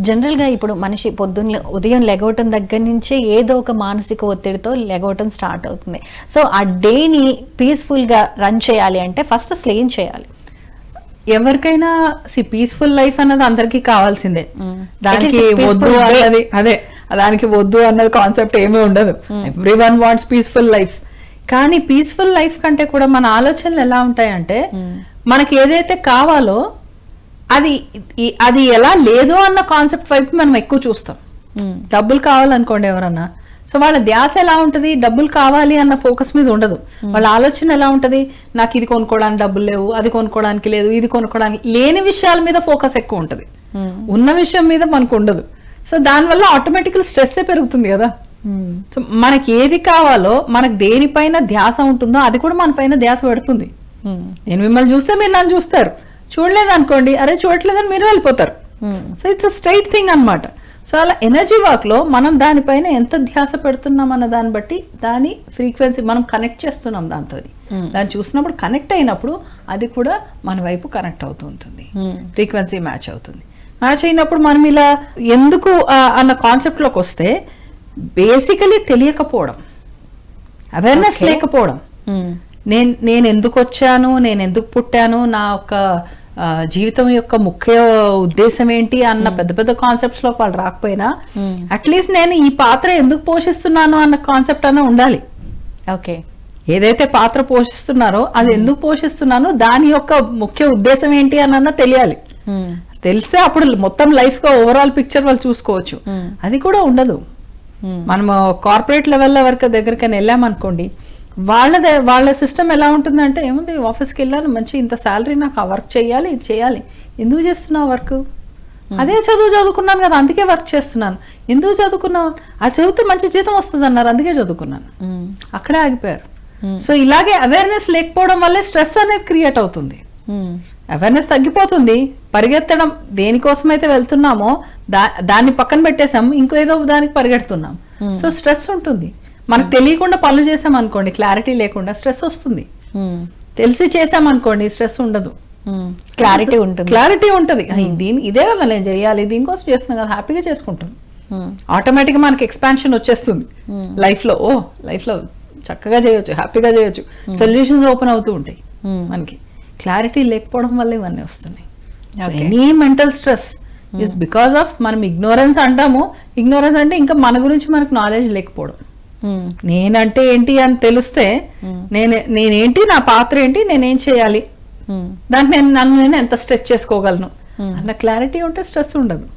జనరల్గా ఇప్పుడు మనిషి పొద్దున్న ఉదయం లెగవటం దగ్గర నుంచే ఏదో ఒక మానసిక ఒత్తిడితో లెగవటం స్టార్ట్ అవుతుంది. సో ఆ డేని పీస్ఫుల్గా రన్ చేయాలి అంటే ఫస్ట్ అసలు ఏం చేయాలి? ఎవరికైనా సి పీస్ఫుల్ లైఫ్ అన్నది అందరికీ కావాల్సిందే. దానికి వద్దు. అన్నది అదే దానికి వద్దు అన్నది కాన్సెప్ట్ ఏమీ ఉండదు. Everyone wants peaceful life కానీ పీస్ఫుల్ లైఫ్ కంటే కూడా మన ఆలోచనలు ఎలా ఉంటాయంటే మనకి ఏదైతే కావాలో అది అది ఎలా లేదు అన్న కాన్సెప్ట్ వైపు మనం ఎక్కువ చూస్తాం. డబ్బులు కావాలనుకోండి ఎవరన్నా. సో వాళ్ళ ధ్యాస ఎలా ఉంటది? డబ్బులు కావాలి అన్న ఫోకస్ మీద ఉండదు. వాళ్ళ ఆలోచన ఎలా ఉంటది? నాకు ఇది కొనుక్కోవడానికి డబ్బులు లేవు అది కొనుక్కోవడానికి లేదు ఇది కొనుక్కోవడానికి లేని విషయాల మీద ఫోకస్ ఎక్కువ ఉంటది. ఉన్న విషయం మీద మనకు ఉండదు. సో దానివల్ల ఆటోమేటికల్ స్ట్రెస్ పెరుగుతుంది కదా. సో మనకి ఏది కావాలో మనకు దేనిపైన ధ్యాస ఉంటుందో అది కూడా మన పైన ధ్యాస పెడుతుంది. నేను మిమ్మల్ని చూస్తే మీరు నన్ను చూస్తారు. చూడలేదు అనుకోండి అరే చూడట్లేదని మీరు వెళ్ళిపోతారు. సో ఇట్స్ స్ట్రైట్ థింగ్ అన్నమాట. సో అలా ఎనర్జీ వర్క్లో మనం దానిపైన ఎంత ధ్యాస పెడుతున్నాం అన్న దాన్ని బట్టి దాని ఫ్రీక్వెన్సీ మనం కనెక్ట్ చేస్తున్నాం దాంతో. దాన్ని చూసినప్పుడు కనెక్ట్ అయినప్పుడు అది కూడా మన వైపు కనెక్ట్ అవుతూ ఉంటుంది. ఫ్రీక్వెన్సీ మ్యాచ్ అవుతుంది. మ్యాచ్ అయినప్పుడు మనం ఇలా ఎందుకు అన్న కాన్సెప్ట్లోకి వస్తే బేసికలీ తెలియకపోవడం. అవేర్నెస్. లేకపోవడం. నేను నేను ఎందుకు వచ్చాను నేను ఎందుకు పుట్టాను నా యొక్క ఆ, జీవితం యొక్క ముఖ్య ఉద్దేశం ఏంటి అన్న పెద్ద పెద్ద కాన్సెప్ట్స్లో వాళ్ళు రాకపోయినా అట్లీస్ట్ నేను ఈ పాత్ర ఎందుకు పోషిస్తున్నాను అన్న కాన్సెప్ట్ అన్న ఉండాలి. ఓకే. ఏదైతే పాత్ర పోషిస్తున్నారో అది ఎందుకు పోషిస్తున్నానో దాని యొక్క ముఖ్య ఉద్దేశం ఏంటి అన్న తెలియాలి. తెలిస్తే అప్పుడు మొత్తం లైఫ్గా ఓవరాల్ పిక్చర్ వాళ్ళు చూసుకోవచ్చు. అది కూడా ఉండదు. మనము కార్పొరేట్ లెవెల్ వరకు దగ్గరికైనా వెళ్ళామనుకోండి వాళ్ళ వాళ్ళ సిస్టమ్ ఎలా ఉంటుందంటే ఏముంది ఆఫీస్కి వెళ్ళాను మంచి ఇంత శాలరీ నాకు ఆ వర్క్ చేయాలి ఇది చేయాలి. ఎందుకు చేస్తున్నావు వర్క్ అదే చదువు చదువుకున్నాను కదా అందుకే వర్క్ చేస్తున్నాను. ఎందుకు చదువుకున్నావు? అది చదివితే మంచి జీతం వస్తుంది అన్నారు అందుకే చదువుకున్నాను. అక్కడే ఆగిపోయారు. సో ఇలాగే అవేర్నెస్ లేకపోవడం వల్లే స్ట్రెస్ అనేది క్రియేట్ అవుతుంది. అవేర్నెస్ తగ్గిపోతుంది. పరిగెత్తడం దేనికోసమైతే వెళ్తున్నామో దా దాన్ని పక్కన పెట్టేసాం ఇంకో ఏదో దానికి పరిగెడుతున్నాం. సో స్ట్రెస్ ఉంటుంది. మనకు తెలియకుండా పనులు చేసాం అనుకోండి క్లారిటీ లేకుండా స్ట్రెస్ వస్తుంది. తెలిసి చేసాం అనుకోండి స్ట్రెస్ ఉండదు క్లారిటీ ఉంటుంది. క్లారిటీ ఉంటుంది. "అయ్య, దీని ఇదే కదా నేను చేయాలి దీనికోసం చేస్తున్నాను కదా హ్యాపీగా చేసుకుంటాం. ఆటోమేటిక్గా మనకి ఎక్స్పాన్షన్ వచ్చేస్తుంది. లైఫ్లో ఓ లైఫ్లో చక్కగా చేయొచ్చు హ్యాపీగా చేయొచ్చు. సొల్యూషన్స్ ఓపెన్ అవుతూ ఉంటాయి మనకి. క్లారిటీ లేకపోవడం వల్ల ఇవన్నీ వస్తున్నాయి. Any mental stress is because of మనం ఇగ్నోరెన్స్ అంటాము ఇగ్నోరెన్స్ అంటే ఇంకా మన గురించి మనకు నాలెడ్జ్ లేకపోవడం. నేనంటే ఏంటి అని తెలిస్తే నేను నేనేంటి నా పాత్ర ఏంటి నేనేం చేయాలి? దానికి నేను నన్ను నేను ఎంత స్ట్రెచ్ చేసుకోగలను? అన్న క్లారిటీ ఉంటే స్ట్రెస్ ఉండదు.